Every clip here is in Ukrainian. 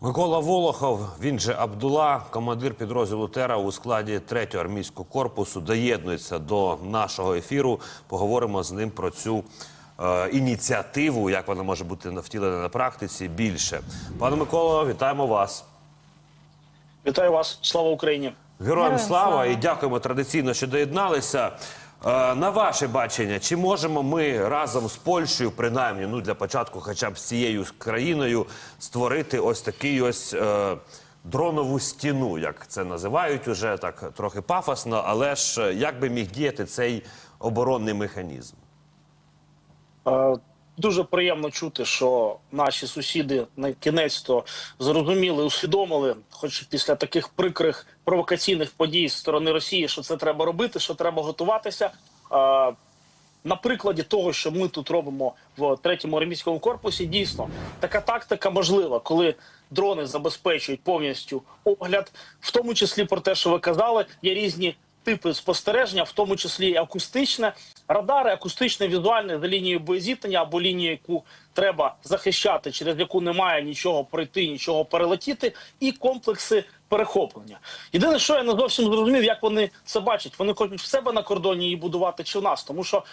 Микола Волохов, він же Абдула, командир підрозділу Тера у складі 3-го армійського корпусу, доєднується до нашого ефіру. Поговоримо з ним про цю е, ініціативу, як вона може бути втілена на практиці більше. Пане Миколо, вітаємо вас. Вітаю вас, слава Україні. Героям Героям слава слава. і дякуємо традиційно, що доєдналися. Е, На ваше бачення, чи можемо ми разом з Польщею, принаймні, ну для початку, хоча б з цією країною, створити ось такий ось е, дронову стіну, як це називають уже так трохи пафосно, але ж е, як би міг діяти цей оборонний механізм? Дуже приємно чути, що наші сусіди на кінець то зрозуміли, усвідомили, хоч після таких прикрих провокаційних подій з сторони Росії, що це треба робити, що треба готуватися. На прикладі того, що ми тут робимо в третьому армійському корпусі, дійсно така тактика можлива, коли дрони забезпечують повністю огляд, в тому числі про те, що ви казали, є різні типи спостереження, в тому числі і акустичне, радари, акустичне, візуальне за лінією боєзіткнення або лінію, яку треба захищати, через яку немає нічого пройти, нічого перелетіти, і комплекси перехоплення. Єдине, що я не зовсім зрозумів, як вони це бачать. Вони хочуть в себе на кордоні її будувати чи в нас, тому що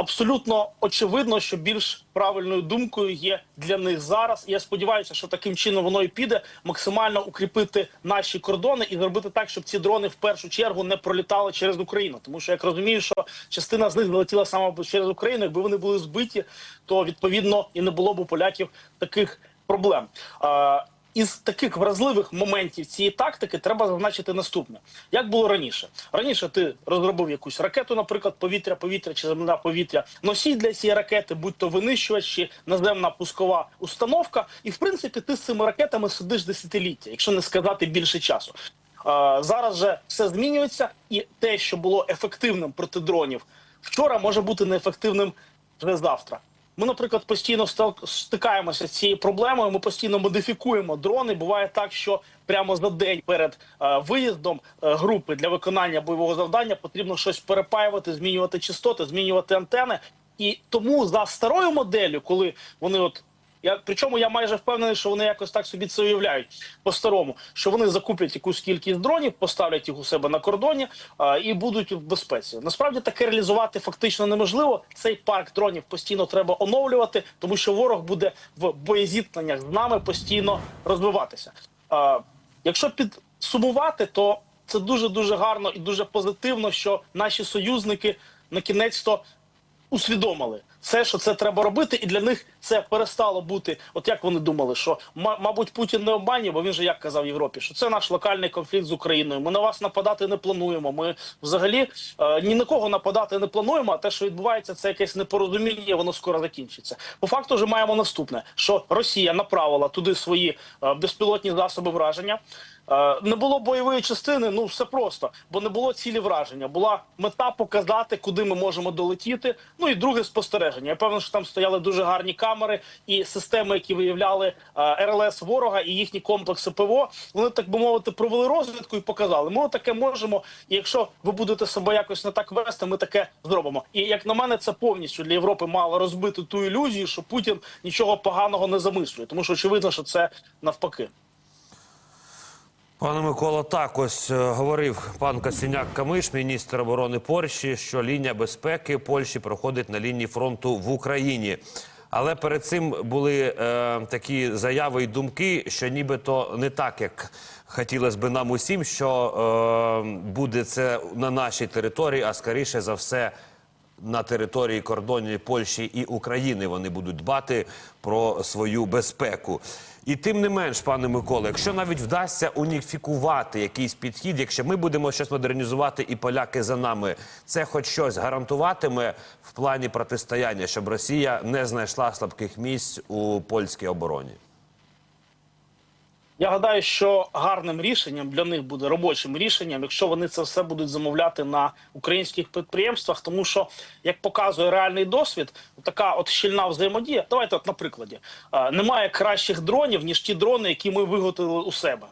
абсолютно очевидно, що більш правильною думкою є для них зараз. Я сподіваюся, що таким чином воно і піде максимально укріпити наші кордони і зробити так, щоб ці дрони в першу чергу не пролітали через Україну. Тому що як розумію, що частина з них залетіла саме через Україну. Якби вони були збиті, то відповідно і не було б у поляків таких проблем. Із таких вразливих моментів цієї тактики треба зазначити наступне: як було раніше. Раніше ти розробив якусь ракету, наприклад, повітря-повітря чи земля повітря, носій для цієї ракети, будь то винищувач чи наземна пускова установка. І в принципі ти з цими ракетами сидиш десятиліття, якщо не сказати більше часу. Е, зараз же все змінюється, і те, що було ефективним проти дронів вчора, може бути неефективним вже завтра. Ми, наприклад, постійно стикаємося з цією проблемою. Ми постійно модифікуємо дрони. Буває так, що прямо за день перед е, виїздом е, групи для виконання бойового завдання потрібно щось перепаювати, змінювати частоти, змінювати антени. І тому за старою моделлю, коли вони от. Я причому я майже впевнений, що вони якось так собі це уявляють по-старому, що вони закуплять якусь кількість дронів, поставлять їх у себе на кордоні а, і будуть в безпеці. Насправді таке реалізувати фактично неможливо. Цей парк дронів постійно треба оновлювати, тому що ворог буде в боєзіткненнях з нами постійно розвиватися. А, якщо підсумувати, то це дуже дуже гарно і дуже позитивно, що наші союзники на кінець то усвідомили все, що це треба робити, і для них це перестало бути. От як вони думали, що ма- мабуть Путін не обманює, бо він же як казав Європі, що це наш локальний конфлікт з Україною. Ми на вас нападати не плануємо. Ми взагалі е, ні на кого нападати не плануємо. А те, що відбувається, це якесь непорозуміння. Воно скоро закінчиться. По факту вже маємо наступне: що Росія направила туди свої е, безпілотні засоби враження. Е, Не було бойової частини, ну все просто, бо не було цілі враження. Була мета показати, куди ми можемо долетіти. Ну і друге спостереження. Я певно, що там стояли дуже гарні камери і системи, які виявляли е, РЛС ворога і їхні комплекси ПВО. Вони так би мовити провели розвідку і показали. Ми таке можемо. І якщо ви будете себе якось не так вести, ми таке зробимо. І як на мене, це повністю для Європи мало розбити ту ілюзію, що Путін нічого поганого не замислює, тому що очевидно, що це навпаки. Пане Микола, так ось е, говорив пан Касіняк Камиш, міністр оборони Польщі, що лінія безпеки Польщі проходить на лінії фронту в Україні. Але перед цим були е, такі заяви і думки, що нібито не так, як хотілося би нам усім, що е, буде це на нашій території, а скоріше за все на території кордонів Польщі і України вони будуть дбати про свою безпеку. І тим не менш, пане Миколе, якщо навіть вдасться уніфікувати якийсь підхід, якщо ми будемо щось модернізувати і поляки за нами, це хоч щось гарантуватиме в плані протистояння, щоб Росія не знайшла слабких місць у польській обороні. Я гадаю, що гарним рішенням для них буде робочим рішенням, якщо вони це все будуть замовляти на українських підприємствах, тому що як показує реальний досвід, така от щільна взаємодія. Давайте, от на прикладі, Е, немає кращих дронів ніж ті дрони, які ми виготовили у себе.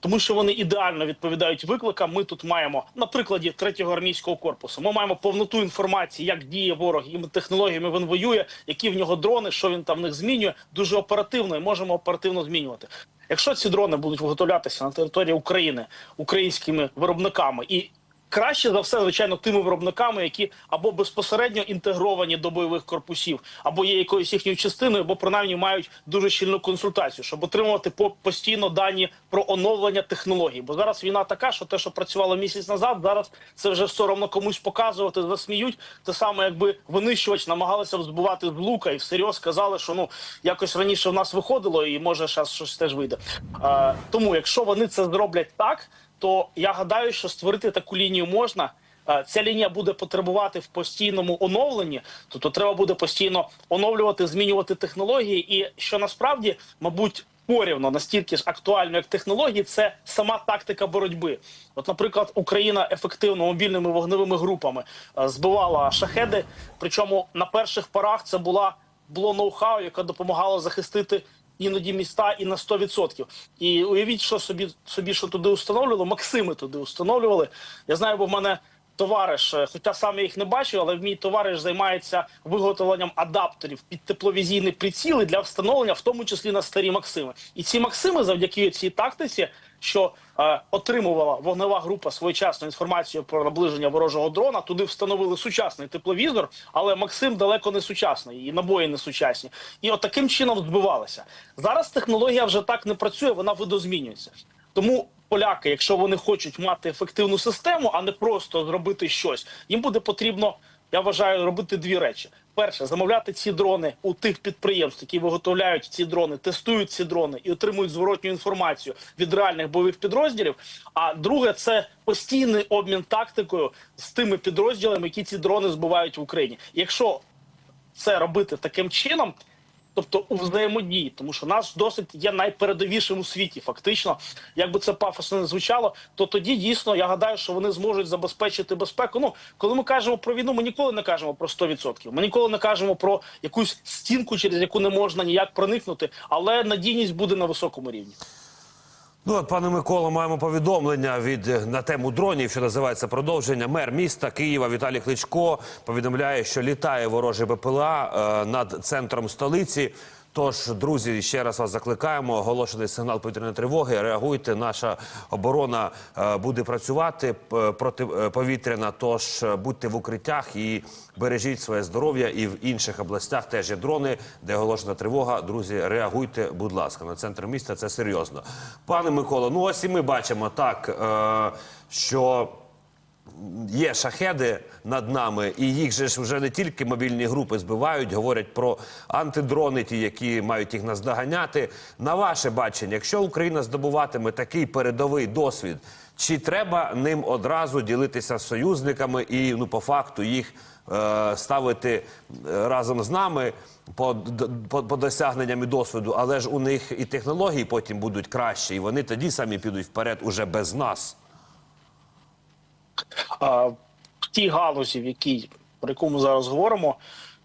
Тому що вони ідеально відповідають викликам. Ми тут маємо на прикладі третього армійського корпусу. Ми маємо повноту інформації, як діє ворог, і технологіями він воює, які в нього дрони, що він там в них змінює. Дуже оперативно і можемо оперативно змінювати. Якщо ці дрони будуть виготовлятися на території України українськими виробниками і Краще за все, звичайно, тими виробниками, які або безпосередньо інтегровані до бойових корпусів, або є якоюсь їхньою частиною, або принаймні мають дуже щільну консультацію, щоб отримувати по- постійно дані про оновлення технологій. Бо зараз війна така, що те, що працювало місяць назад, зараз це вже соромно комусь показувати, засміють. Те саме, якби винищувач намагалися збивати з лука і всерйоз казали, що ну якось раніше в нас виходило, і може зараз щось теж вийде. Е, тому, якщо вони це зроблять так то я гадаю, що створити таку лінію можна. Е, Ця лінія буде потребувати в постійному оновленні, тобто треба буде постійно оновлювати, змінювати технології. І що насправді, мабуть, порівно настільки ж актуально, як технології, це сама тактика боротьби. От, наприклад, Україна ефективно мобільними вогневими групами е, збивала шахеди. Причому на перших порах це була було ноу-хау, яке допомагало захистити іноді міста і на 100%. І уявіть, що собі собі що туди установлювали. Максими туди установлювали. Я знаю, бо в мене товариш, е, хоча сам я їх не бачив, але мій товариш займається виготовленням адаптерів під тепловізійні приціли для встановлення, в тому числі на старі Максими. І ці Максими, завдяки цій тактиці, що е, отримувала вогнева група своєчасну інформацію про наближення ворожого дрона. Туди встановили сучасний тепловізор, але Максим далеко не сучасний, і набої не сучасні. І от таким чином збивалися. Зараз технологія вже так не працює, вона видозмінюється. Тому поляки, якщо вони хочуть мати ефективну систему, а не просто зробити щось, їм буде потрібно. Я вважаю робити дві речі: перше, замовляти ці дрони у тих підприємств, які виготовляють ці дрони, тестують ці дрони і отримують зворотню інформацію від реальних бойових підрозділів. А друге, це постійний обмін тактикою з тими підрозділами, які ці дрони збивають в Україні. Якщо це робити таким чином. Тобто у взаємодії, тому що наш досвід є найпередовішим у світі. Фактично, якби це пафосно не звучало, то тоді дійсно я гадаю, що вони зможуть забезпечити безпеку. Ну, коли ми кажемо про війну, ми ніколи не кажемо про 100%. Ми ніколи не кажемо про якусь стінку, через яку не можна ніяк проникнути, але надійність буде на високому рівні. Ну, от, пане Миколо, маємо повідомлення від е, на тему дронів, що називається продовження. Мер міста Києва Віталій Кличко повідомляє, що літає ворожий БПЛА е, над центром столиці. Тож, друзі, ще раз вас закликаємо. Оголошений сигнал повітряної тривоги. Реагуйте. Наша оборона е, буде працювати п- протиповітряна. Тож е, будьте в укриттях і бережіть своє здоров'я. І в інших областях теж є дрони, де оголошена тривога. Друзі, реагуйте, будь ласка, на центр міста. Це серйозно. Пане Миколо, ну ось і ми бачимо так, е, що є шахеди над нами, і їх же ж вже не тільки мобільні групи збивають, говорять про антидрони, ті, які мають їх наздоганяти. На ваше бачення, якщо Україна здобуватиме такий передовий досвід, чи треба ним одразу ділитися з союзниками і ну по факту їх е, ставити е, разом з нами? По, по, по досягненням і досвіду, але ж у них і технології потім будуть кращі, і вони тоді самі підуть вперед уже без нас. В тій галузі, в якій про яку ми зараз говоримо,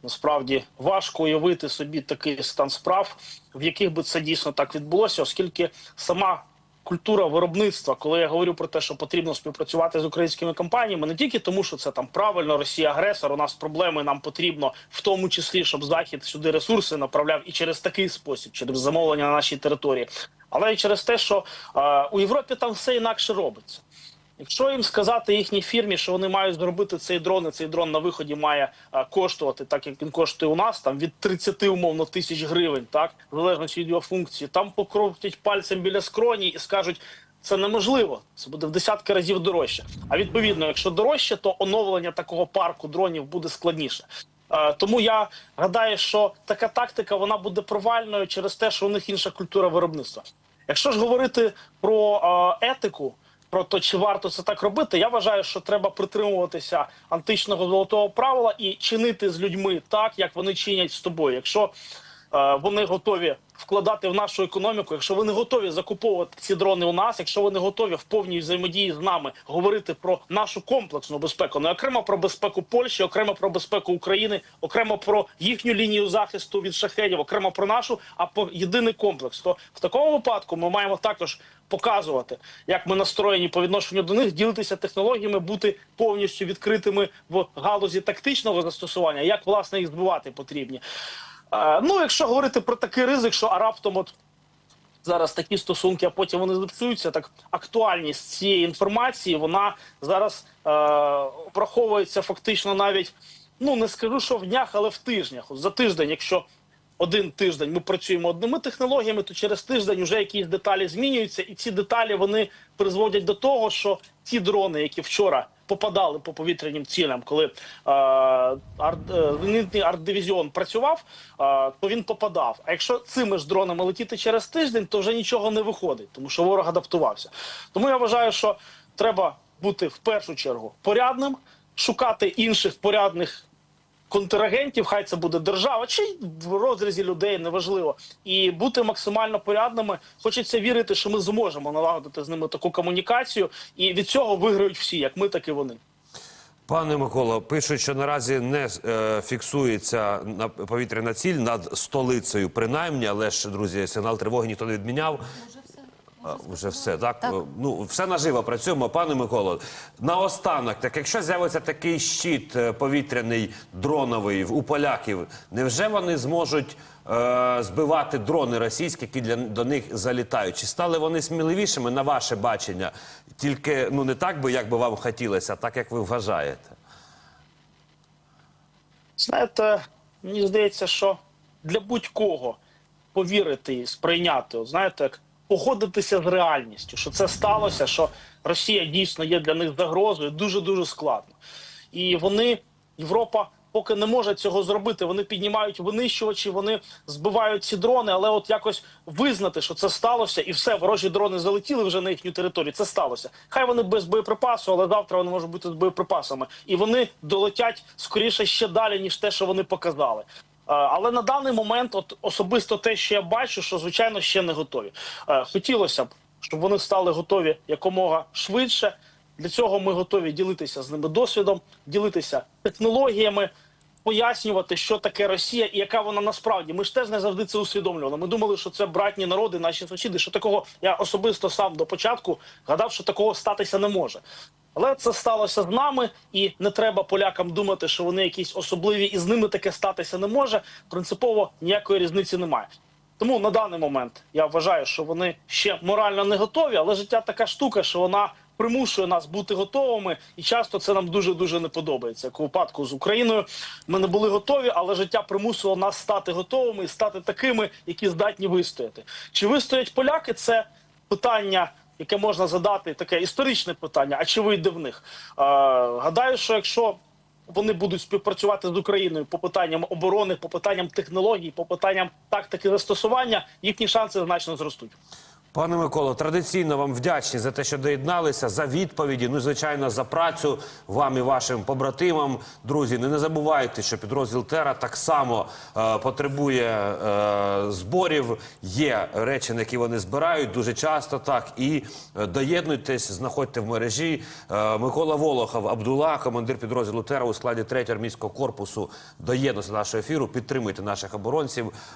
насправді важко уявити собі такий стан справ, в яких би це дійсно так відбулося, оскільки сама. Культура виробництва, коли я говорю про те, що потрібно співпрацювати з українськими компаніями, не тільки тому, що це там правильно, Росія агресор, у нас проблеми, нам потрібно в тому числі, щоб захід сюди ресурси направляв і через такий спосіб, через замовлення на нашій території, але й через те, що е, у Європі там все інакше робиться. Якщо їм сказати їхній фірмі, що вони мають зробити цей дрон, і цей дрон на виході має а, коштувати, так як він коштує у нас, там від 30 умовно тисяч гривень, так в залежності від його функції, там покрутять пальцем біля скроні і скажуть. Це неможливо, це буде в десятки разів дорожче. А відповідно, якщо дорожче, то оновлення такого парку дронів буде складніше. Е, Тому я гадаю, що така тактика вона буде провальною через те, що у них інша культура виробництва. Якщо ж говорити про е, етику, про те, чи варто це так робити, я вважаю, що треба притримуватися античного золотого правила і чинити з людьми так, як вони чинять з тобою. Якщо вони готові вкладати в нашу економіку, якщо вони готові закуповувати ці дрони у нас, якщо вони готові в повній взаємодії з нами говорити про нашу комплексну безпеку, не окремо про безпеку Польщі, окремо про безпеку України, окремо про їхню лінію захисту від шахедів, окремо про нашу, а по єдиний комплекс, то в такому випадку ми маємо також показувати, як ми настроєні по відношенню до них, ділитися технологіями, бути повністю відкритими в галузі тактичного застосування, як власне їх збивати потрібні. Е, Ну, якщо говорити про такий ризик, що а раптом от зараз такі стосунки, а потім вони зіпсуються. Так актуальність цієї інформації вона зараз е, враховується фактично навіть. Ну не скажу, що в днях, але в тижнях. За тиждень, якщо один тиждень ми працюємо одними технологіями, то через тиждень вже якісь деталі змінюються, і ці деталі вони призводять до того, що ті дрони, які вчора попадали по повітряним цілям, коли арт, е, арт-дивізіон працював, то він попадав. А якщо цими ж дронами летіти через тиждень, то вже нічого не виходить, тому що ворог адаптувався. Тому я вважаю, що треба бути в першу чергу порядним, шукати інших порядних контрагентів, хай це буде держава чи в розрізі людей, неважливо, і бути максимально порядними. Хочеться вірити, що ми зможемо налагодити з ними таку комунікацію, і від цього виграють всі, як ми, так і вони. Пане Миколо, пишуть, що наразі не е, фіксується на повітряна ціль над столицею, принаймні, але ж, друзі, сигнал тривоги ніхто не відміняв. А, Вже все, так? Так. Ну, все наживо працюємо. Пане Миколо, наостанок, так якщо з'явиться такий щит е, повітряний дроновий у поляків, невже вони зможуть е, збивати дрони російські, які для, до них залітають? Чи стали вони сміливішими на ваше бачення? Тільки ну не так би, як би вам хотілося, а так як ви вважаєте? Знаєте, мені здається, що для будь-кого повірити і сприйняти, знаєте, як погодитися з реальністю, що це сталося, що Росія дійсно є для них загрозою, дуже дуже складно. І вони, Європа, поки не може цього зробити. Вони піднімають винищувачі, вони збивають ці дрони, але от якось визнати, що це сталося, і все, ворожі дрони залетіли вже на їхню територію. Це сталося. Хай вони без боєприпасу, але завтра вони можуть бути з боєприпасами, і вони долетять скоріше ще далі, ніж те, що вони показали. Е, Але на даний момент, от особисто те, що я бачу, що звичайно ще не готові. Е, Хотілося б, щоб вони стали готові якомога швидше. Для цього ми готові ділитися з ними досвідом, ділитися технологіями, пояснювати, що таке Росія і яка вона насправді. Ми ж теж не завжди це усвідомлювали. Ми думали, що це братні народи, наші сусіди. Що такого я особисто сам до початку гадав, що такого статися не може. Але це сталося з нами, і не треба полякам думати, що вони якісь особливі, і з ними таке статися не може. Принципово ніякої різниці немає. Тому на даний момент я вважаю, що вони ще морально не готові, але життя така штука, що вона примушує нас бути готовими, і часто це нам дуже дуже не подобається. Як у випадку з Україною ми не були готові, але життя примусило нас стати готовими і стати такими, які здатні вистояти. Чи вистоять поляки? Це питання. Яке можна задати таке історичне питання, а чи вийде в них? Гадаю, що якщо вони будуть співпрацювати з Україною по питанням оборони, по питанням технологій, по питанням тактики застосування, їхні шанси значно зростуть. Пане Миколо, традиційно вам вдячні за те, що доєдналися, за відповіді. Ну, звичайно, за працю вам і вашим побратимам. Друзі, не, забувайте, що підрозділ Тера так само е, потребує е, зборів. Є речі, на які вони збирають дуже часто так. І е, доєднуйтесь, знаходьте в мережі. Е, Микола Волохов, Абдула, командир підрозділу Тера у складі 3-го армійського корпусу. Доєднуйся до нашого ефіру, підтримуйте наших оборонців.